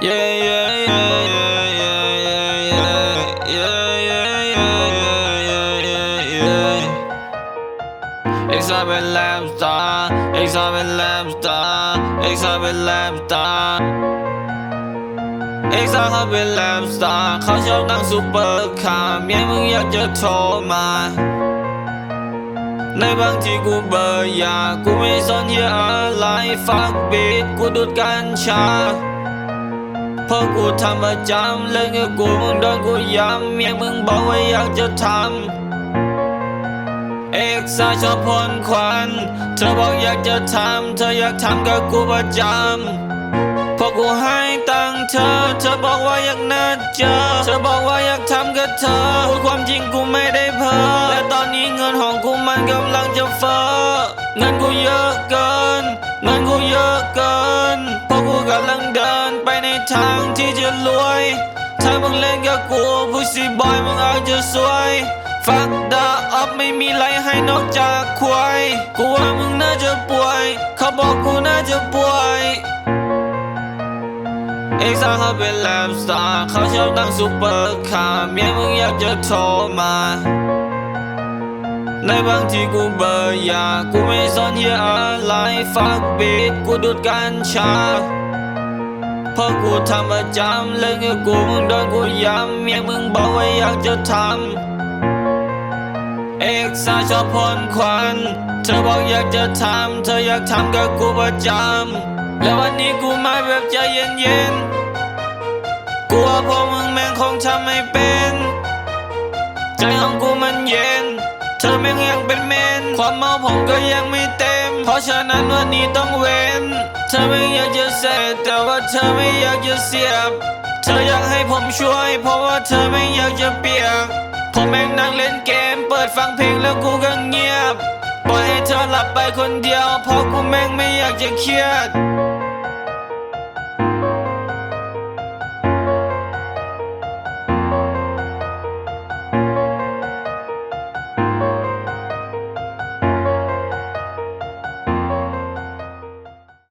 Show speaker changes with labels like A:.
A: Ik zou bij lamp staan, ik zou bij lamp staan, ik zou bij lamp staan. Ik zou เขาเป็นแลมสตาร์เขาชอบนั่งซูเปอร์คาร์เมียมึงอยากจะโทรมา ในบางทีกูเบื่ออยากกูไม่สนเหี้ยอะไร ฟักบีดกูดูดกัญชา พราะกูทำประจำเล่นกับกูมึงโดนกูย้ำเมียมึงบอกว่าอยากจะทำเอกสารชอบพ่นควันเธอบอกอยากจะทำเธออยากทำกับกูประจำพอกูให้ตังค์เธอ เธอบอกว่าอยากนัดเจอ เธอบอกว่าอยากทำกับเธอพูดความจริงกูไม่ได้เพ้อและตอนนี้เงินของกูมันกำลังจะเฟ้อเงินกูเยอะเกิน ทางที่จะรวย ถ้ามึงเล่นกับกูผู้ซีบอยมึงอาจจะสวย ฟักดาอัพไม่มีไรให้นอกจากควายกูว่ามึงน่าจะป่วย เขาบอกกูน่าจะป่วยเอกสารเขาเป็นแลมสตาร์เขาชอบตั้งซูเปอร์คาร์เมียมึงอยากจะโทรมาในบางทีกูเบื่ออยากกูไม่สนเหี้ยอะไร ฟักบีดกูดูดกัญชา เพราะกูทำประจำเล่นกับกูมึงโดนกูย้ำเมียมึงบอกว่าอยากจะทำเอกสารชอบพ่นควันเธอบอกอยากจะทำเธออยากทำกับกูประจำแล้ววันนี้กูมาแบบใจเย็นๆกูว่าพวกมึงแม่งคงทำไม่เป็น ใจของกูมันเย็น เธอแม่งยังเป็นเมน ความเมาผมก็ยังไม่เต็ม เพราะฉะนั้นวันนี้ต้องเว้น เธอไม่อยากจะเสียแต่ว่าเธอไม่อยากจะเสียบ เธออยากให้ผมช่วย เพราะว่าเธอไม่อยากจะเปียก ผมแม่งนั่งเล่นเกม เปิดฟังเพลงแล้วกูก็เงียบ ปล่อยให้เธอหลับไปคนเดียว เพราะกูแม่งไม่อยากจะเครียด